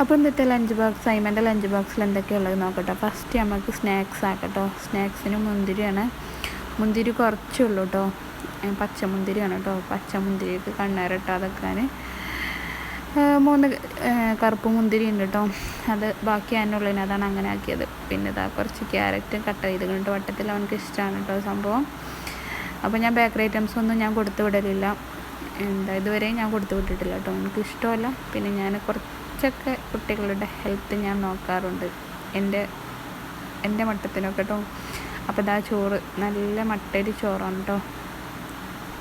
അപ്പോൾ ഇന്നത്തെ lunch box സൈമന്റെ lunch ബോക്സിൽ എന്തൊക്കെയുള്ളത് നോക്കട്ടെ. ഫസ്റ്റ് നമുക്ക് സ്നാക്സ് ആക്കട്ടോ. സ്നാക്സിന് മുന്തിരിയാണ്. മുന്തിരി കുറച്ചേ ഉള്ളൂ കേട്ടോ പച്ചമുന്തിരിയാണ് കേട്ടോ പച്ചമുന്തിരിക്ക് കണ്ണേറിട്ടാതെക്കാൻ മൂന്ന് കറുപ്പ് മുന്തിരി ഉണ്ട് കേട്ടോ അത് ബാക്കി അതിനുള്ളതിന് അതാണ് അങ്ങനെ ആക്കിയത്. പിന്നെ ഇതാ കുറച്ച് ക്യാരറ്റ് കട്ട് ചെയ്ത് കണ്ടിട്ട് വട്ടത്തിൽ അവനക്ക് ഇഷ്ടമാണ് കേട്ടോ സംഭവം. അപ്പോൾ ഞാൻ ബേക്കറി ഐറ്റംസ് ഒന്നും ഞാൻ കൊടുത്തു വിടലില്ല. എന്താ ഇതുവരെയും ഞാൻ കൊടുത്തു വിട്ടിട്ടില്ല കേട്ടോ എനിക്ക് ഇഷ്ടമല്ല പിന്നെ ഞാൻ കുറച്ചൊക്കെ കുട്ടികളുടെ ഹെൽത്ത് ഞാൻ നോക്കാറുണ്ട്. എന്റെ എന്റെ മട്ടത്തിനൊക്കെ കേട്ടോ അപ്പോൾ ഇതാ ചോറ് നല്ല മട്ടരി ചോറാണ് കേട്ടോ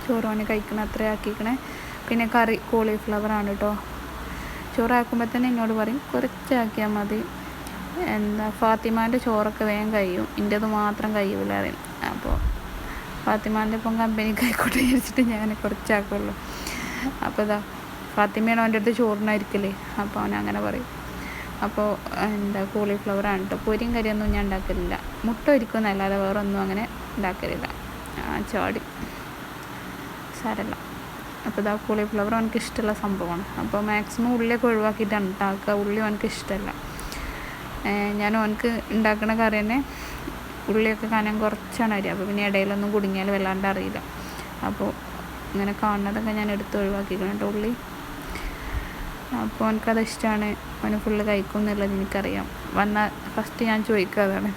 ചോറോന് കഴിക്കണ അത്ര ആക്കിക്കണേ. പിന്നെ കറി കോളിഫ്ലവറാണ് കേട്ടോ ചോറാക്കുമ്പോൾ തന്നെ എന്നോട് പറയും കുറച്ചാക്കിയാൽ മതി. എന്താ ഫാത്തിമാന്റെ ചോറൊക്കെ വേഗം കഴിയും. എന്റേത് മാത്രം കഴിയൂല അറിയും അപ്പോൾ ഫാത്തിമാന്റെ ഇപ്പം കമ്പനിക്ക് ആയിക്കോട്ടെ വിചാരിച്ചിട്ട് ഞാൻ കുറച്ചാക്കുള്ളൂ. അപ്പോൾ ഇതാ ഫാത്തിമയാണ് അവന്റെ അടുത്ത് ചോറിനായിരിക്കില്ലേ അപ്പോൾ അവൻ അങ്ങനെ പറയും. അപ്പോൾ എന്താ കോളിഫ്ലവർ ആണ് കേട്ടോ പൊരിയും കറിയൊന്നും ഞാൻ ഉണ്ടാക്കലില്ല. മുട്ട ഒരിക്കുന്നല്ലാതെ വേറെ ഒന്നും അങ്ങനെ ഉണ്ടാക്കലില്ല. ആ ചാടി. സാരല്ല. അപ്പോൾ ഇതാ കോളിഫ്ലവർ അവനക്ക് ഇഷ്ടമുള്ള സംഭവമാണ്. അപ്പോൾ മാക്സിമം ഉള്ളിയൊക്കെ ഒഴിവാക്കിയിട്ടാണ് ഉണ്ടാക്കുക ഉള്ളി അവനക്ക് ഇഷ്ടമല്ല. ഞാൻ അവനക്ക് ഉണ്ടാക്കുന്ന കറി തന്നെ ഉള്ളിയൊക്കെ കനം കുറച്ചാണ് അരി. അപ്പോൾ പിന്നെ ഇടയിലൊന്നും കുടുങ്ങിയാൽ വല്ലാണ്ട് അറിയില്ല. അപ്പോൾ ഇങ്ങനെ കാണുന്നതൊക്കെ ഞാൻ എടുത്ത് ഒഴിവാക്കിക്കണം കേട്ടോ ഉള്ളി അപ്പോൾ എനിക്കത് ഇഷ്ടമാണ് അവന് ഫുള്ള് കഴിക്കും എന്നുള്ളത് എനിക്കറിയാം. വന്നാൽ ഫസ്റ്റ് ഞാൻ ചോദിക്കുക അതാണ്.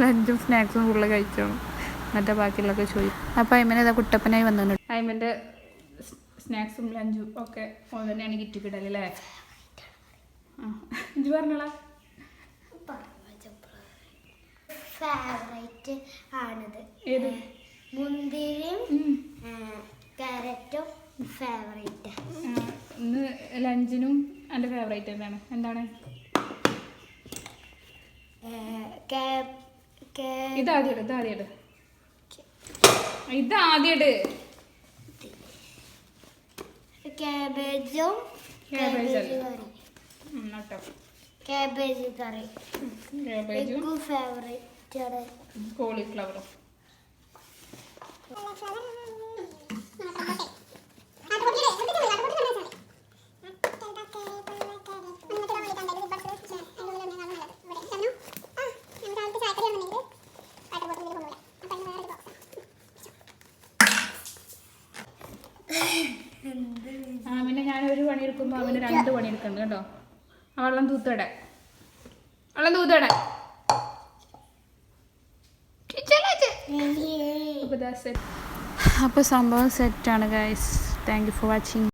ലഞ്ചും സ്നാക്സും ഫുള്ള് കഴിച്ചോളും. എന്നിട്ട് ബാക്കിയുള്ളതൊക്കെ ചോദിക്കും. അപ്പോൾ അയ്മനെ ഇതാ കുട്ടപ്പനായി വന്നു അയ്മന്റെ സ്നാക്സും ലഞ്ചും ഒക്കെ ഓൻ തന്നെയാണ് കിറ്റ് കിടലല്ലേ ആ ഇഞ്ചു പറഞ്ഞോളാ. ഫേവറേറ്റ് ആണിത്. മുന്തിരിയും കാരറ്റും ക്യാരറ്റും ഫേവറേറ്റ് ലഞ്ചിനും എന്റെ ഫേവറേറ്റ് തന്നെയാണ്. എന്താണ്? ഇത് ആദ്യം ഇട് ഇത് ആദ്യം ഇട്. ഇത് ആദ്യം ഇട് ക്യാബേജും Cabbage ക്യാബേജ് അല്ല. കറി ഉം, നട്ടോ ക്യാബേജ് കറി കാബേജും എനിക്കും ഫേവറേറ്റ് ആണ് കോളിഫ്ലവറും ആ പിന്നെ ഞാൻ ഒരു പണി എടുക്കുമ്പോൾ അവന് രണ്ട് പണി എടുക്കുന്നുണ്ട് കേട്ടോ. ആ വെള്ളം തൂത്തടെ. വെള്ളം തൂത്തടെ. അപ്പോൾ സംഭവം സെറ്റാണ് guys thank you for watching